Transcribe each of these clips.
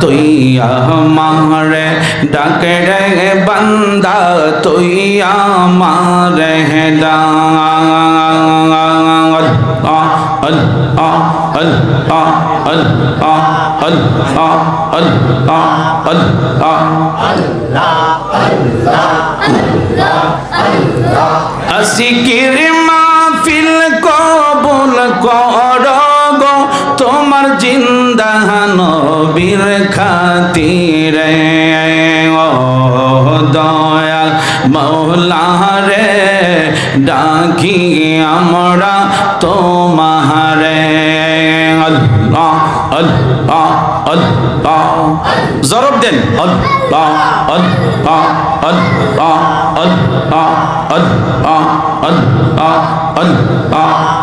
তুই আমার ডাকে রে বান্দা তুই আমার দা। আসিকির মাহফিল কবুল কর। তোমার জিন্দা নবীর খাতিরে, ও দয়াল মৌলা রে ডাকি আমরা তোমারে আল্লাহ আল্লাহ আল্লাহ। জরব দেন। আল্লাহ আল্লাহ আল্লাহ আল্লাহ আল্লাহ আল্লাহ আল্লাহ।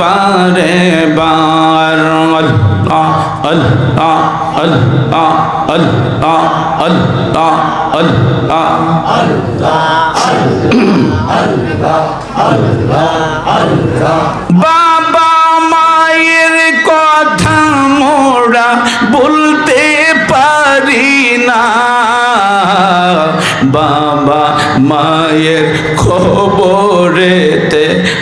বারে বার। আল্লাহ আল্লাহ আল্লাহ আল্লাহ আল্লাহ আল্লাহ। বাবা মায়ের কথা মোরা বলতে পারি না। বাবা মায়ের খবরেতে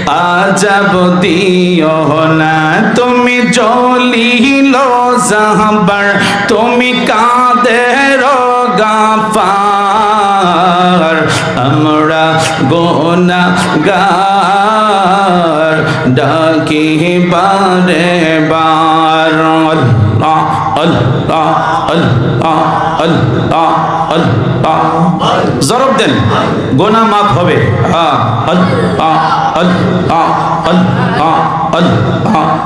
আজাব দিও না। তুমি জলিল জাহবার তুমি কাদের গাফার আমরা গোনা গার ডাকি বারে বার। আল্লাহ আল্লাহ আল্লাহ আল্লাহ আল্লাহ। জরব দেন। গোনা মাফ হবে। আল্লাহ। আল্লাহ। আল্লাহ।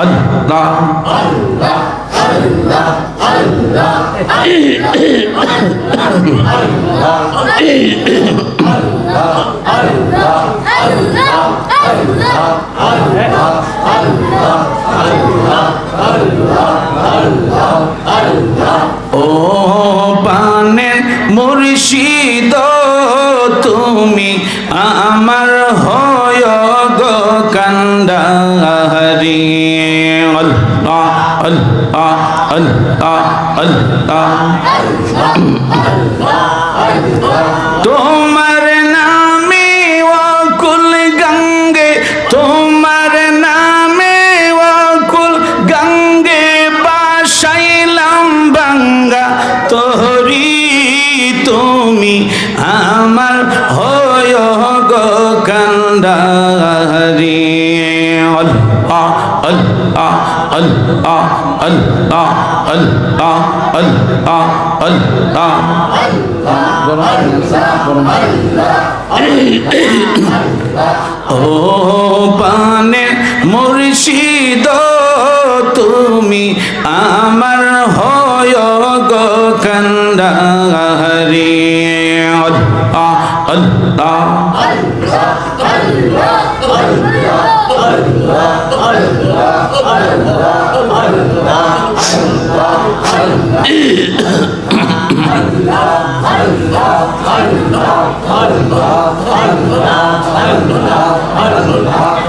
আল্লাহ। ও পানের মুর্শিদ তুমি আমার হয় গো কান্দাহারি 嗯啊嗯啊嗯啊嗯啊嗯啊 আল্লাহ আল্লাহ আল্লাহ আল্লাহ আল্লাহ আল্লাহ ও পানে মুর্শিদ তুমি আমার হয় গো কান্দাহারি আল্লাহ আল্লাহ আল্লাহ আল্লাহ আল্লাহ Allah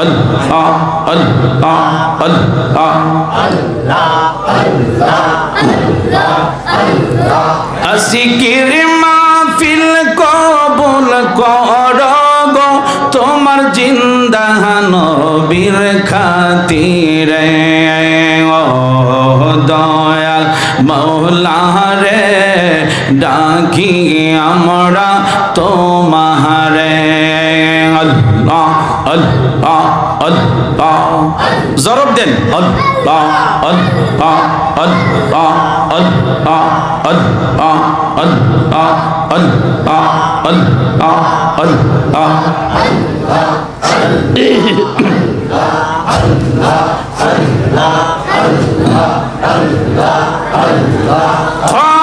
আল্লাহ আল্লাহ আসিকির মাহফিল কবুল কর গো, তোমার জিন্দা নবীর খাতিরে। ও দয়াল মৌলা রে, ডাকি আমরা তোমারে আল্লাহ আল্লাহ আল্লাহ জরব দেন আল্লাহ আল্লাহ আল্লাহ আল্লাহ আল্লাহ আল্লাহ আল্লাহ আল্লাহ আল্লাহ ক্ষমা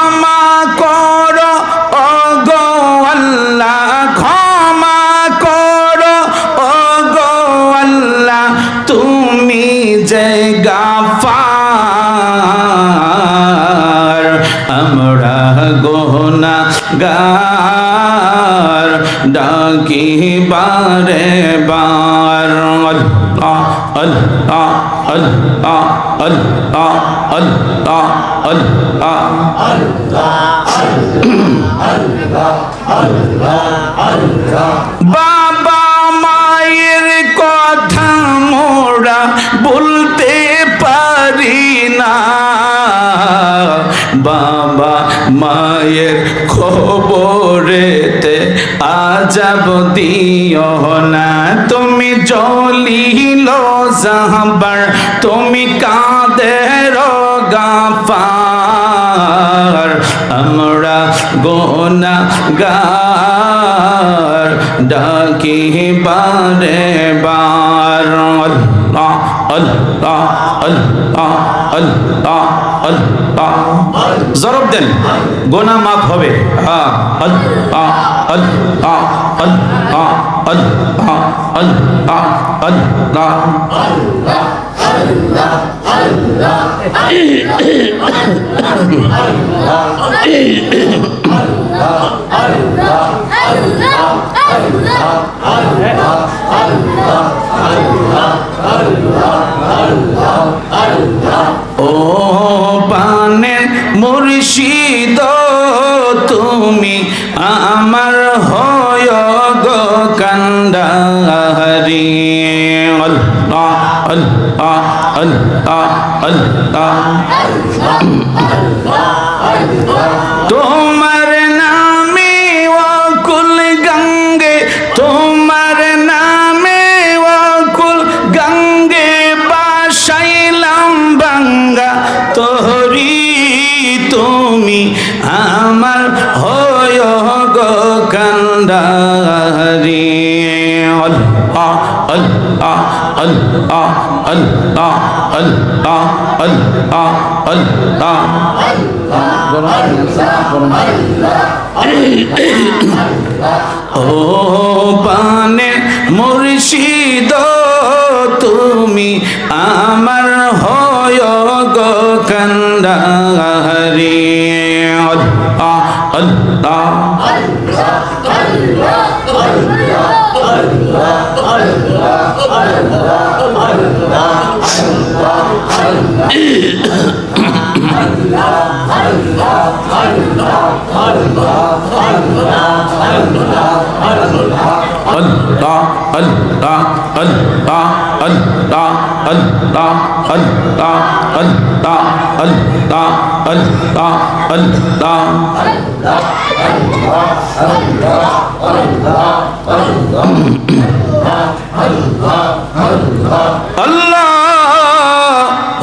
গার ডাকি বারে বার। আল্লাহ আল্লাহ আল্লাহ আল্লাহ আল্লাহ আল্লাহ। বাবা মায়ের কথা মোরা বলতে পারি না। বাবা মায়ের খবরেতে আজাব দিও না। তুমি জলিল জাহাবার তুমি কাঁদে গাফার আমরা গোনা গার ডাকি বারে বার আল্লাহ আল্লাহ আল্লাহ আল্লাহ জরব দেন। গোনা মাফ হবে। হ্যাঁ আল্লাহ আল্লাহ আল্লাহ আল্লাহ আল্লাহ আল্লাহ ও পানের মুর্শিদ তুমি আমার হয় গো কান্ডারি। আল্লাহ আল্লাহ তোমার নামে অকুল গঙ্গে, তোমার নামে অকুল গঙ্গে বাসাইলাম বাঙ্গা। তোহরি তুমি আমার হয় গো কান্দারি আল্লাহ আল্লাহ আল্লাহ আল্লাহ আল্লাহ আল্লাহ আল্লাহ ও পানে মুর্শিদ তুমি আমার হয় গো কান্দারি আল্লাহ আল্লাহ Allah